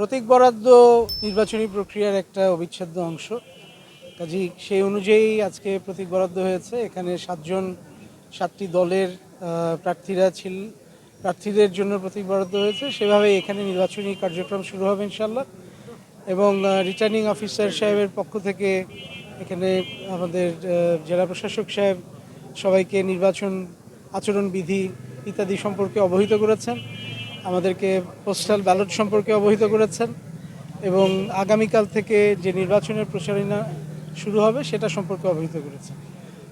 প্রতীক বরাদ্দ নির্বাচনী প্রক্রিয়ার একটা অবিচ্ছেদ্য অংশ। কাজী, সেই অনুযায়ী আজকে প্রতীক বরাদ্দ হয়েছে। এখানে সাতজন, সাতটি দলের প্রার্থীরা ছিল, প্রার্থীদের জন্য প্রতীক বরাদ্দ হয়েছে। সেভাবে এখানে নির্বাচনী কার্যক্রম শুরু হবে ইনশাল্লাহ এবং রিটার্নিং অফিসার সাহেবের পক্ষ থেকে এখানে আমাদের জেলা প্রশাসক সাহেব সবাইকে নির্বাচন আচরণবিধি ইত্যাদি সম্পর্কে অবহিত করেছেন। আমাদেরকে পোস্টাল ব্যালট সম্পর্কে অবহিত করেছেন এবং আগামীকাল থেকে যে নির্বাচনের প্রচারণা শুরু হবে সেটা সম্পর্কে অবহিত করেছেন।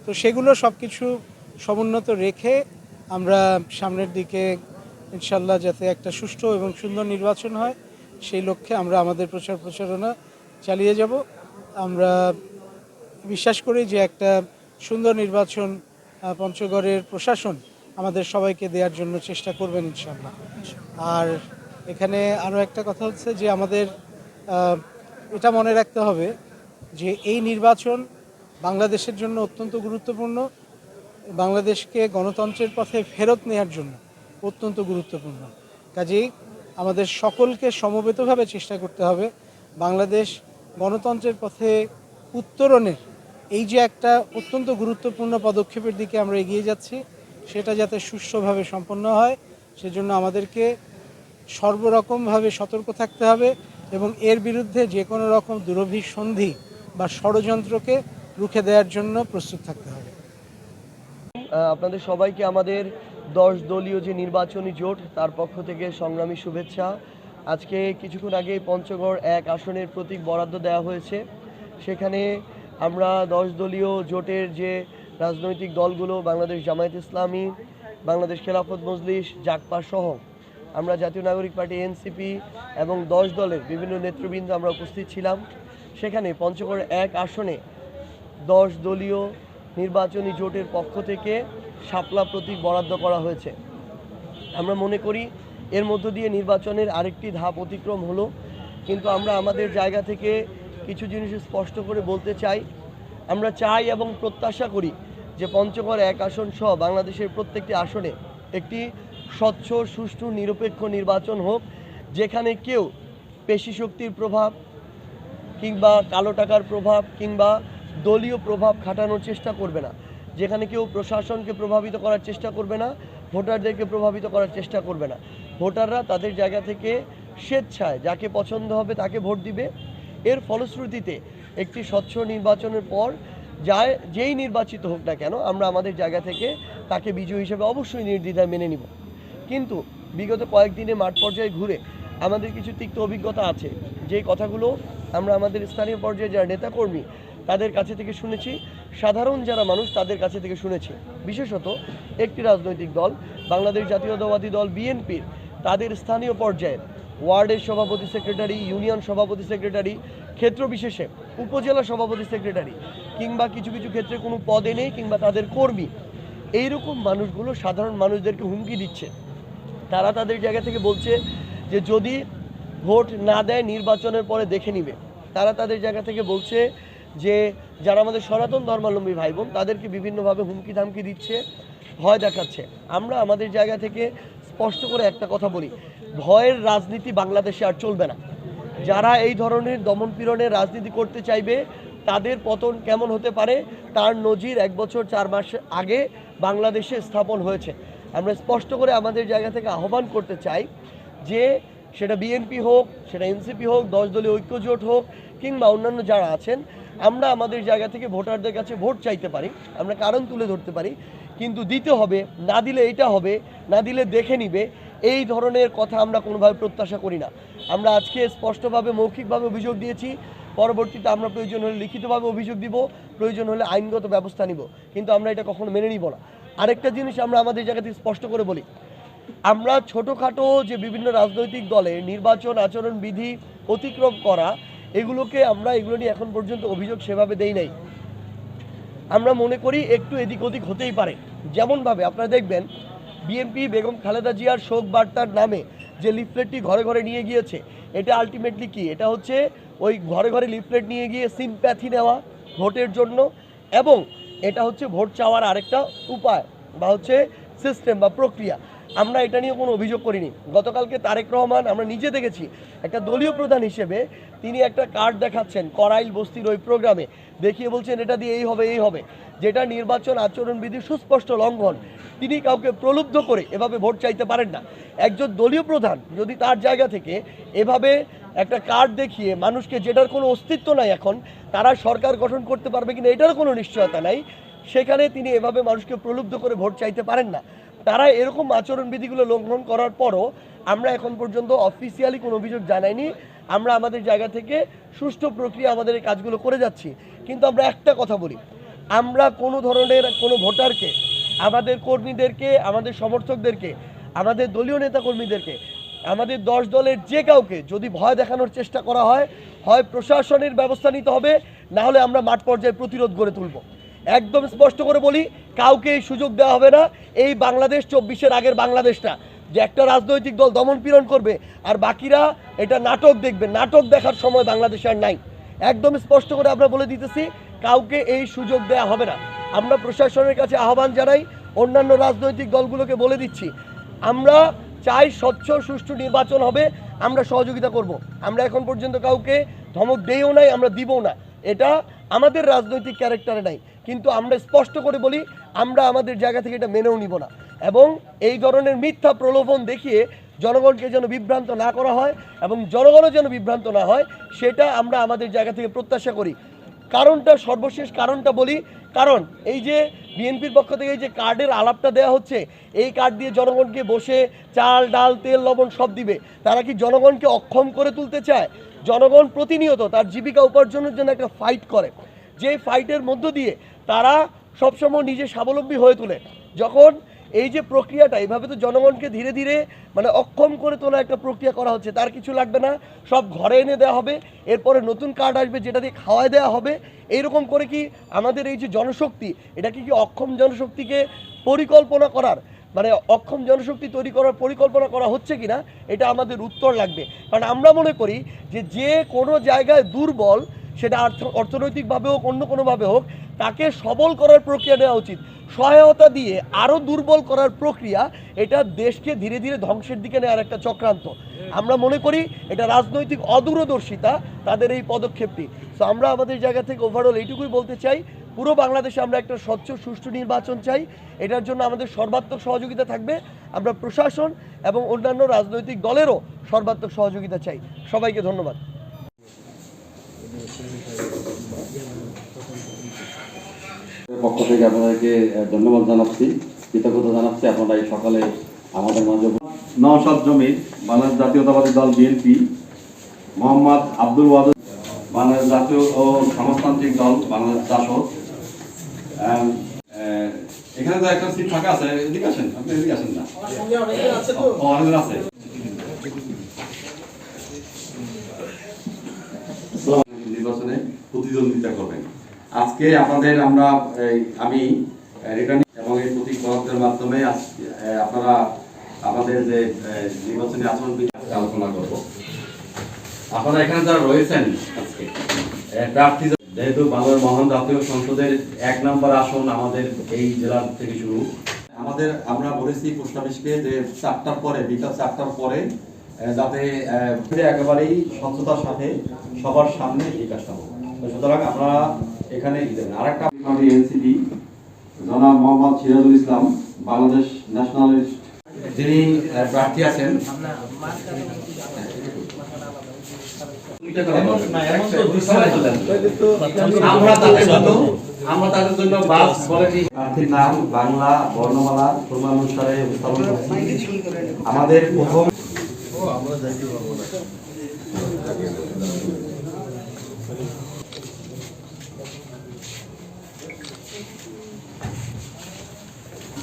তো সেগুলো সব কিছু সমুন্নত রেখে আমরা সামনের দিকে ইনশাল্লাহ যাতে একটা সুষ্ঠু এবং সুন্দর নির্বাচন হয়, সেই লক্ষ্যে আমরা আমাদের প্রচার প্রচারণা চালিয়ে যাব। আমরা বিশ্বাস করি যে একটা সুন্দর নির্বাচন পঞ্চগড়ের প্রশাসন আমাদের সবাইকে দেওয়ার জন্য চেষ্টা করবেন ইনশাল্লাহ আর এখানে আরও একটা কথা হচ্ছে যে আমাদের এটা মনে রাখতে হবে যে এই নির্বাচন বাংলাদেশের জন্য অত্যন্ত গুরুত্বপূর্ণ, বাংলাদেশকে গণতন্ত্রের পথে ফেরত নেওয়ার জন্য অত্যন্ত গুরুত্বপূর্ণ। কাজেই আমাদের সকলকে সমবেতভাবে চেষ্টা করতে হবে বাংলাদেশ গণতন্ত্রের পথে উত্তরণের। এই যে একটা অত্যন্ত গুরুত্বপূর্ণ পদক্ষেপের দিকে আমরা এগিয়ে যাচ্ছি সেটা যাতে সুষ্ঠুভাবে সম্পন্ন হয়, সেজন্য আমাদেরকে সর্বরকমভাবে সতর্ক থাকতে হবে এবং এর বিরুদ্ধে যে কোনো রকম দুরভিসন্ধি বা ষড়যন্ত্রকে রুখে দেওয়ার জন্য প্রস্তুত থাকতে হবে। আপনাদের সবাইকে আমাদের দশ দলীয় যে নির্বাচনী জোট, তার পক্ষ থেকে সংগ্রামী শুভেচ্ছা। আজকে কিছুক্ষণ আগে পঞ্চগড় এক আসনের প্রতীক বরাদ্দ দেওয়া হয়েছে। সেখানে আমরা দশ দলীয় জোটের যে রাজনৈতিক দলগুলো বাংলাদেশ জামায়াত ইসলামী, বাংলাদেশ খেলাফত মজলিস জাকপা সহ। আমরা জাতীয় নাগরিক পার্টি, এনসিপি এবং দশ দলের বিভিন্ন নেতৃবৃন্দ আমরা উপস্থিত ছিলাম। সেখানে পঞ্চগড় এক আসনে দশ দলীয় নির্বাচনী জোটের পক্ষ থেকে শাপলা প্রতীক বরাদ্দ করা হয়েছে। আমরা মনে করি এর মধ্য দিয়ে নির্বাচনের আরেকটি ধাপ অতিক্রম হলো। কিন্তু আমরা আমাদের জায়গা থেকে কিছু জিনিস স্পষ্ট করে বলতে চাই। আমরা চাই এবং প্রত্যাশা করি যে পঞ্চগড় এক আসন সহ বাংলাদেশের প্রত্যেকটি আসনে একটি স্বচ্ছ, সুষ্ঠু, নিরপেক্ষ নির্বাচন হোক, যেখানে কেউ পেশি শক্তির প্রভাব কিংবা কালো টাকার প্রভাব কিংবা দলীয় প্রভাব খাটানোর চেষ্টা করবে না। যেখানে কেউ প্রশাসনকে প্রভাবিত করার চেষ্টা করবে না, ভোটারদেরকে প্রভাবিত করার চেষ্টা করবে না। ভোটাররা তাদের জায়গা থেকে স্বেচ্ছায় যাকে পছন্দ হবে তাকে ভোট দিবে। এর ফলশ্রুতিতে একটি স্বচ্ছ নির্বাচনের পর যায়, যেই নির্বাচিত হোক না কেন, আমরা আমাদের জায়গা থেকে তাকে বিজয়ী হিসেবে অবশ্যই নির্দ্বিধায় মেনে নিব। কিন্তু বিগত কয়েকদিনে মাঠ পর্যায়ে ঘুরে আমাদের কিছু তিক্ত অভিজ্ঞতা আছে। যে কথাগুলো আমরা আমাদের স্থানীয় পর্যায়ে যারা নেতাকর্মী, তাদের কাছে থেকে শুনেছি। সাধারণ যারা মানুষ, তাদের কাছে থেকে শুনেছি। বিশেষত একটি রাজনৈতিক দল, বাংলাদেশ জাতীয়তাবাদী দল বিএনপির। তাদের স্থানীয় পর্যায়ে ওয়ার্ডের সভাপতি সেক্রেটারি, ইউনিয়ন সভাপতি সেক্রেটারি, ক্ষেত্র বিশেষে, উপজেলা সভাপতি সেক্রেটারি। কিংবা কিছু কিছু ক্ষেত্রে কোনো পদে নেই কিংবা তাদের কর্মী। এইরকম মানুষগুলো সাধারণ মানুষদেরকে হুমকি দিচ্ছে। তারা তাদের জায়গা থেকে বলছে যে যদি ভোট না দেয় নির্বাচনের পরে দেখে নিবে। তারা তাদের জায়গা থেকে বলছে যে যারা আমাদের সনাতন ধর্মাবলম্বী ভাই বোন তাদেরকে বিভিন্নভাবে হুমকি ধামকি দিচ্ছে, ভয় দেখাচ্ছে। আমরা আমাদের জায়গা থেকে স্পষ্ট করে একটা কথা বলি, ভয়ের রাজনীতি বাংলাদেশে আর চলবে না। যারা এই ধরনের দমন পীড়নের রাজনীতি করতে চাইবে তাদের পতন কেমন হতে পারে তার নজির এক বছর চার মাস আগে বাংলাদেশে স্থাপন হয়েছে। আমরা স্পষ্ট করে আমাদের জায়গা থেকে আহ্বান করতে চাই যে সেটা বিএনপি হোক, সেটা এনসিপি হোক, দশ দলীয় ঐক্যজোট হোক কিংবা অন্যান্য যারা আছেন, আমরা আমাদের জায়গা থেকে ভোটারদের কাছে ভোট চাইতে পারি, আমরা কারণ তুলে ধরতে পারি, কিন্তু দিতে হবে, না দিলে এটা হবে, না দিলে দেখে নিবে, এই ধরনের কথা আমরা কোনোভাবে প্রত্যাশা করি না। আমরা আজকে স্পষ্টভাবে, মৌখিকভাবে অভিযোগ দিয়েছি পরবর্তীতে আমরা প্রয়োজন হলে লিখিতভাবে অভিযোগ দিব, প্রয়োজন হলে আইনগত ব্যবস্থা নিব। কিন্তু আমরা এটা কখনো মেনে নিব না। আরেকটা জিনিস আমরা আমাদের জায়গা থেকে স্পষ্ট করে বলি। আমরা ছোটোখাটো যে বিভিন্ন রাজনৈতিক দলে নির্বাচন আচরণ বিধি অতিক্রম করা, এগুলোকে আমরা এগুলো নিয়ে এখন পর্যন্ত অভিযোগ সেভাবে দেই নাই। আমরা মনে করি একটু এদিক ওদিক হতেই পারে। যেমনভাবে আপনারা দেখবেন, বিএনপি বেগম খালেদা জিয়ার শোক বার্তার নামে যে লিফলেটটি ঘরে ঘরে নিয়ে গিয়েছে এটা আলটিমেটলি কি? এটা হচ্ছে ওই ঘরে ঘরে লিফলেট নিয়ে গিয়ে সিম্প্যাথি নেওয়া ভোটের জন্য এবং এটা হচ্ছে ভোট চাওয়ার আরেকটা উপায় বা হচ্ছে সিস্টেম বা প্রক্রিয়া। আমরা এটা নিয়ে কোনো অভিযোগ করিনি। গতকালকে তারেক রহমান, আমরা নিজে দেখেছি, একটা দলীয় প্রধান হিসেবে তিনি একটা কার্ড দেখাচ্ছেন করাইল বস্তির ওই প্রোগ্রামে দেখিয়ে বলছেন, এটা দিয়ে এই হবে এই হবে। যেটা নির্বাচন আচরণবিধির সুস্পষ্ট লঙ্ঘন, তিনি কাউকে প্রলুব্ধ করে এভাবে ভোট চাইতে পারেন না। একজন দলীয় প্রধান যদি তার জায়গা থেকে এভাবে একটা কার্ড দেখিয়ে মানুষকে যেটার কোনো অস্তিত্ব নাই এখন, তারা সরকার গঠন করতে পারবে কিনা এটার কোনো নিশ্চয়তা নাই, সেখানে তিনি এভাবে মানুষকে প্রলুব্ধ করে ভোট চাইতে পারেন না। তারা এরকম আচরণবিধিগুলো লঙ্ঘন করার পরও আমরা এখন পর্যন্ত অফিসিয়ালি কোনো অভিযোগ জানাইনি। আমরা আমাদের জায়গা থেকে সুষ্ঠু প্রক্রিয়া আমাদের এই কাজগুলো করে যাচ্ছি। কিন্তু আমরা একটা কথা বলি আমরা কোনো ধরনের কোনো ভোটারকে, আমাদের কর্মীদেরকে, আমাদের সমর্থকদেরকে, আমাদের দলীয় নেতা কর্মীদেরকে আমাদের দশ দলের যে কাউকে যদি ভয় দেখানোর চেষ্টা করা হয় হয় প্রশাসনের ব্যবস্থা নিতে হবে, না হলে আমরা মাঠ পর্যায়ে প্রতিরোধ গড়ে তুলব। একদম স্পষ্ট করে বলি, কাউকে এই সুযোগ দেওয়া হবে না। এই বাংলাদেশ চব্বিশের আগের বাংলাদেশটা, যে একটা রাজনৈতিক দল দমন পীড়ন করবে, আর বাকিরা এটা নাটক দেখবে। নাটক দেখার সময় বাংলাদেশে আর নাই। একদম স্পষ্ট করে আমরা বলে দিতেছি কাউকে এই সুযোগ দেওয়া হবে না। আমরা প্রশাসনের কাছে আহ্বান জানাই, অন্যান্য রাজনৈতিক দলগুলোকে বলে দিচ্ছি, আমরা চাই স্বচ্ছ, সুষ্ঠু নির্বাচন হবে, আমরা সহযোগিতা করব। আমরা এখন পর্যন্ত কাউকে ধমক দেইও নাই, আমরা দিবও না। এটা আমাদের রাজনৈতিক ক্যারেক্টারে নাই। কিন্তু আমরা স্পষ্ট করে বলি, আমরা আমাদের জায়গা থেকে এটা মেনেও নিব না। এবং এই ধরনের মিথ্যা প্রলোভন দেখিয়ে জনগণকে যেন বিভ্রান্ত না করা হয় এবং জনগণও যেন বিভ্রান্ত না হয়, সেটা আমরা আমাদের জায়গা থেকে প্রত্যাশা করি। কারণটা, সর্বশেষ কারণটা বলি, কারণ এই যে বিএনপির পক্ষ থেকে এই যে কার্ডের আলাপটা দেওয়া হচ্ছে, এই কার্ড দিয়ে জনগণকে বসে চাল, ডাল, তেল, লবণ সব দিবে। তারা কি জনগণকে অক্ষম করে তুলতে চায়? জনগণ প্রতিনিয়ত তার জীবিকা উপার্জনের জন্য একটা ফাইট করে। যে ফাইটের মধ্য দিয়ে তারা সবসময় নিজে স্বাবলম্বী হয়ে তোলে। যখন এই যে প্রক্রিয়াটা এইভাবে তো জনগণকে ধীরে ধীরে মানে অক্ষম করে তোলা একটা প্রক্রিয়া করা হচ্ছে, তার কিছু লাগবে না, সব ঘরে এনে দেওয়া হবে, এরপরে নতুন কার্ড আসবে যেটা দিয়ে খাওয়ায় দেওয়া হবে, এইরকম করে কি আমাদের এই যে জনশক্তি এটা কি কি অক্ষম জনশক্তিকে পরিকল্পনা করার মানে অক্ষম জনশক্তি তৈরি করার পরিকল্পনা করা হচ্ছে কি না এটা আমাদের উত্তর লাগবে। কারণ আমরা মনে করি যে যে কোনো জায়গায় দুর্বল, সেটা অর্থ অর্থনৈতিকভাবে হোক, অন্য কোনোভাবে হোক, তাকে সবল করার প্রক্রিয়া নেওয়া উচিত। সহায়তা দিয়ে আরও দুর্বল করার প্রক্রিয়া, এটা দেশকে ধীরে ধীরে ধ্বংসের দিকে নেওয়ার একটা চক্রান্ত। আমরা মনে করি এটা রাজনৈতিক অদূরদর্শিতা তাদের এই পদক্ষেপটি। তো আমরা আমাদের জায়গা থেকে ওভারঅল এইটুকুই বলতে চাই, পুরো বাংলাদেশে আমরা একটা স্বচ্ছ, সুষ্ঠু নির্বাচন চাই। এটার জন্য আমাদের সর্বাত্মক সহযোগিতা থাকবে। আমরা প্রশাসন এবং অন্যান্য রাজনৈতিক দলেরও সর্বাত্মক সহযোগিতা চাই। সবাইকে ধন্যবাদ। পক্ষ থেকে আপনাদেরকে ধন্যবাদ জানাচ্ছি, কৃতজ্ঞতা জানাচ্ছি আপনারা এই সকালে আমাদের মাঝে জমির বাংলাদেশ জাতীয়তাবাদী দল বিএনপি মোহাম্মদ আব্দুল ওয়াদুদ, বাংলাদেশ জাতীয় ও সমাজতান্ত্রিক দল বাংলাদেশ এখানে তো একটা সিট ফাঁকা আছে, এদিকে আসেন, আপনি এদিকে আসেন না। আছে। নির্বাচনে প্রতিদ্বন্দ্বিতা করবেন। আজকে আপনাদের আমরা আমি এবং এই প্রতীক বরাদ্দের মাধ্যমে আপনারা আমাদের যে নির্বাচনী আচরণ আলোচনা করব। আপনারা এখানে যারা রয়েছেন আজকে প্রার্থী যেহেতু বাংলার মহান জাতীয় সংসদের এক নম্বর আসন আমাদের এই জেলা থেকে শুরু। আমাদের, আমরা বলেছি পোস্ট অফিসকে যে চারটার পরে, বিকাল চারটার পরে যাতে একেবারেই স্বচ্ছতার সাথে সবার সামনে এই কাজটা সুতরাং আপনারা এখানে আর একটা এনসিপি জনাব মোহাম্মদ সিরাজুল ইসলাম বাংলাদেশ ন্যাশনালিস্ট। যিনি প্রার্থী আছেন। আমরা তাদের জন্য আমরা তাদের জন্য বাস বলে প্রার্থীর নাম বাংলা বর্ণমালা ক্রমানুসারে উপস্থাপন করছি। আমাদের প্রথম